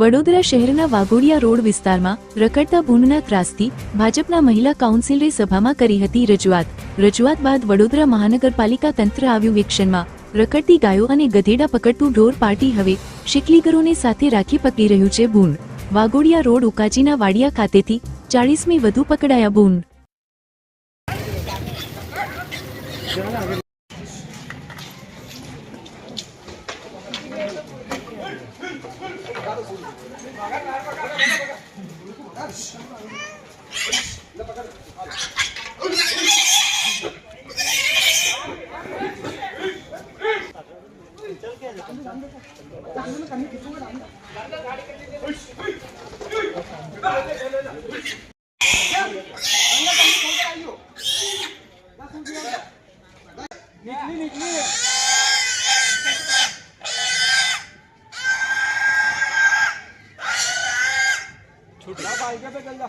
વડોદરા શહેરના વાઘોડિયા રોડ વિસ્તારમાં રખડતા ભૂંડના ત્રાસથી ભાજપના મહિલા કાઉન્સિલરે સભામાં કરી હતી રજૂઆત. રજૂઆત બાદ વડોદરા મહાનગરપાલિકા તંત્ર આવ્યું વિક્ષણમાં. રખડતી ગાયો અને ગધેડા પકડતું ઢોર પાર્ટી હવે શિકલીગરોને સાથે રાખી પકડી રહ્યું છે ભૂંડ. વાઘોડિયા રોડ ઉકાજીના વાડિયા ખાતેથી ચાળીસમી વધુ પકડાયા ભૂંડ. निकली निकली ਛੁੱਟਾ ਪਾਈ ਕੇ ਤੇ ਚੱਲ ਜਾ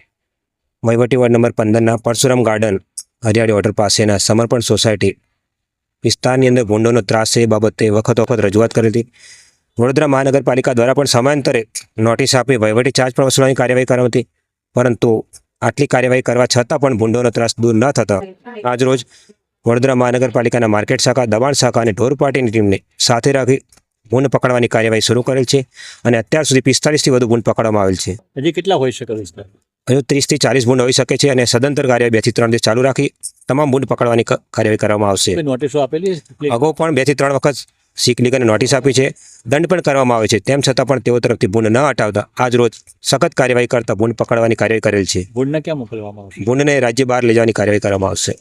વહીવટી વોર્ડ નંબર પંદરના પરશુરામ ગાર્ડન, હરિયાળી હોટલ પાસેના સમર્પણ સોસાયટી વિસ્તારની અંદર ભૂંડોનો ત્રાસ એ બાબતે વખત વખત રજૂઆત કરી હતી. વડોદરા મહાનગરપાલિકા દ્વારા પણ સમયાંતરે નોટિસ આપી વહીવટી ચાર્જ પણ વસૂલવાની કાર્યવાહી કરાવી હતી. પરંતુ આટલી કાર્યવાહી કરવા છતાં પણ ભૂંડોનો ત્રાસ દૂર ન થતા આજરોજ વડોદરા મહાનગરપાલિકાના માર્કેટ શાખા, દબાણ શાખા અને ઢોર પાર્ટીની ટીમને સાથે રાખી ભૂંડ પકડવાની કાર્યવાહી શરૂ કરેલ છે અને અત્યાર સુધી પિસ્તાલીસથી વધુ ભૂંડ પકડવામાં આવેલ છે. હજી કેટલા હોઈ શકે વિસ્તાર હજુ ત્રીસથી ચાલીસ ભૂંડ હોઈ શકે છે અને સદંતર કાર્યવાહી બેથી ત્રણ દિવસ ચાલુ રાખી તમામ ભૂંડ પકડવાની કાર્યવાહી કરવામાં આવશે. નોટિસો આપેલી અગાઉ પણ બેથી ત્રણ વખત શીખ લીગને નોટિસ આપી છે. દંડ પણ કરવામાં આવે છે. તેમ છતાં પણ તેઓ તરફથી બુંડ ન હટાવતા આજ રોજ સખત કાર્યવાહી કરતા ભૂંડ પકડવાની કાર્યવાહી કરેલ છે. બુંડને ક્યાં મોકલવામાં આવશે? બુંડને રાજ્ય બહાર લઈ જવાની કાર્યવાહી કરવામાં આવશે.